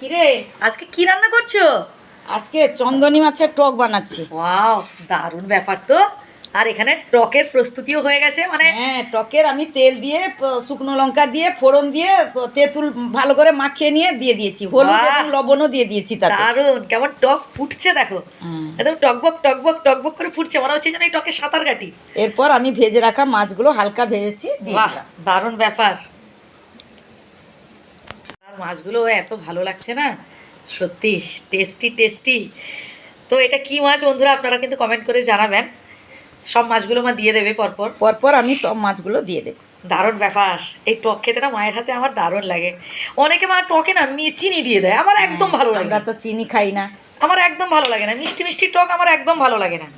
কিরে? আজকে কি রান্না করছ? আজকে চন্দনী মাছের টক বানাচ্ছি। ওয়াও দারুণ ব্যাপার তো। আর এখানে টকের প্রস্তুতিও হয়ে গেছে মানে হ্যাঁ টকের আমি তেল দিয়ে শুকনো লঙ্কা দিয়ে ফোড়ন দিয়ে তেঁতুল ভালো করে মাখিয়ে নিয়ে দিয়ে দিয়েছি। হলুদ এবং লবণও দিয়ে দিয়েছি তাতে। দারুণ কেমন টক ফুটছে দেখো। একদম টকবক টকবক টকবক করে ফুটছে মনে হচ্ছে যেন এই টকে সাঁতার কাটি। এরপর আমি ভেজে রাখা মাছগুলো হালকা ভেজেছি বাহ! দারুণ ব্যাপার। মাছগুলো এত ভালো লাগছে না? সত্যি টেস্টি টেস্টি তো এটা কি মাছ বন্ধুরা আপনারা কিন্তু কমেন্ট করে জানাবেন। সব মাছগুলো মা দিয়ে দেবে পরপর। পরপর আমি সব মাছগুলো দিয়ে দেবো। দারুণ ব্যাপার। এই টক খেতে না মায়ের হাতে আমার দারুণ লাগে। অনেকে মা টকে না চিনি দিয়ে দেয়। আমার একদম ভালো লাগে আমরা না। তো চিনি খাই না। আমার একদম ভালো লাগে না। মিষ্টি মিষ্টি টক আমার একদম ভালো লাগে না।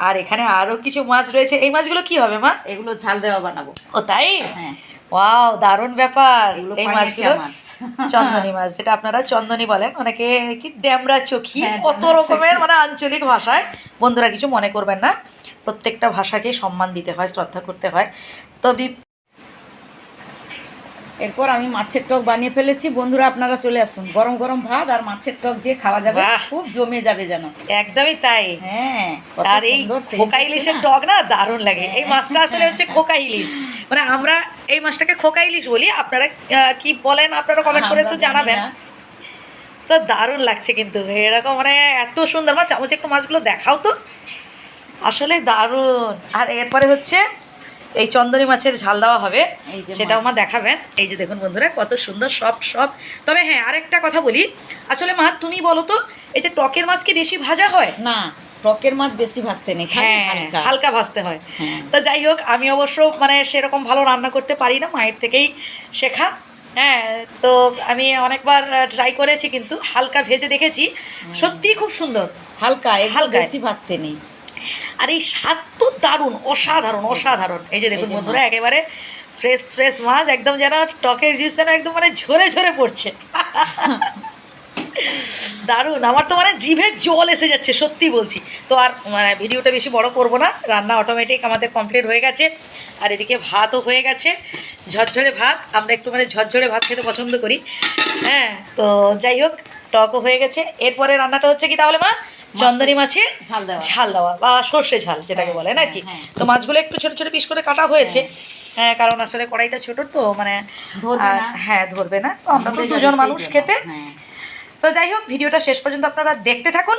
আর এখানে আরও কিছু মাছ রয়েছে। এই মাছগুলো কি হবে মা? এগুলো ঝাল দেওয়া বানাবো। ও তাই? হ্যাঁ। ওয়াও দারুণ ব্যাপার। এই মাছগুলো। চন্দনী মাছ যেটা আপনারা চন্দনী বলেন। অনেকে কি ড্যামরা চোখি? হ্যাঁ, কত রকমের মানে আঞ্চলিক ভাষায়। বন্ধুরা কিছু মনে করবেন না। প্রত্যেকটা ভাষাকে সম্মান দিতে হয় শ্রদ্ধা করতে হয়। তবে এরপর আমি মাছের টক বানিয়ে ফেলেছি। বন্ধুরা আপনারা চলে আসুন। গরম গরম ভাত আর মাছের টক দিয়ে খাওয়া যাবে! খুব জমে যাবে যেন। একদমই তাই। হ্যাঁ আর এই খোকা ইলিশের টক না? দারুণ লাগে। এই মাছটা আসলে হচ্ছে খোকা ইলিশ। মানে আমরা এই মাছটাকে খোকা ইলিশ বলি। আপনারা কি বলেন আপনারা কমেন্ট করে তো জানাবেন। তো দারুণ লাগছে কিন্তু। এরকম মানে এত সুন্দর মাছ। চামচ একটু মাছগুলো দেখাও তো। আসলে দারুণ। আর এরপরে হচ্ছে এই চন্দনী মাছের ঝাল দেওয়া হবে। সেটাও মা দেখাবেন। এই যে দেখুন বন্ধুরা কত সুন্দর সব সব। তবে হ্যাঁ আরেকটা কথা বলি। আসলে মা তুমি বলো তো এই যে টকের মাছ কি বেশি ভাজা হয়? না টকের মাছ বেশি ভাজতে নেই হ্যাঁ হালকা। হালকা ভাজতে হয়। হ্যাঁ। তা যাই হোক আমি অবশ্য মানে সেরকম ভালো রান্না করতে পারি না মায়ের থেকেই শেখা। হ্যাঁ তো আমি অনেকবার ট্রাই করেছি কিন্তু হালকা ভেজে দেখেছি। সত্যিই খুব সুন্দর। হালকা হালকা। বেশি ভাজতে নেই। আর এই স্বাদ তো দারুণ অসাধারণ অসাধারণ। এই যে দেখুন বন্ধুরা একেবারে ফ্রেশ ফ্রেশ মাছ একদম যেন টকের জুস যেন একদম মানে ঝরে ঝরে পড়ছে। দারুণ আমার তো মানে জিভে জল এসে যাচ্ছে সত্যি বলছি। তো আর মানে ভিডিওটা বেশি বড় করব না রান্না অটোমেটিক আমাদের কমপ্লিট হয়ে গেছে আর এদিকে ভাতও হয়ে গেছে ঝরঝরে ভাত আমরা একটু মানে ঝরঝরে ভাত খেতে পছন্দ করি। হ্যাঁ তো যাই হোক টকও হয়ে গেছে এরপরে রান্নাটা হচ্ছে কি তাহলে মা? চন্দনী মাছে ঝাল দেওয়া। ঝাল দেওয়া বা সর্ষে ঝাল যেটাকে হ্যাঁ, বলে নাকি? হ্যাঁ, তো মাছগুলো একটু ছোট ছোট পিস করে কাটা হয়েছে। হ্যাঁ। কারণ আসলে কড়াইটা ছোট তো মানে। হ্যাঁ ধরবে না। তো আমরা তো দুজন মানুষ খেতে। হ্যাঁ। তো যাই হোক ভিডিওটা শেষ পর্যন্ত আপনারা দেখতে থাকুন।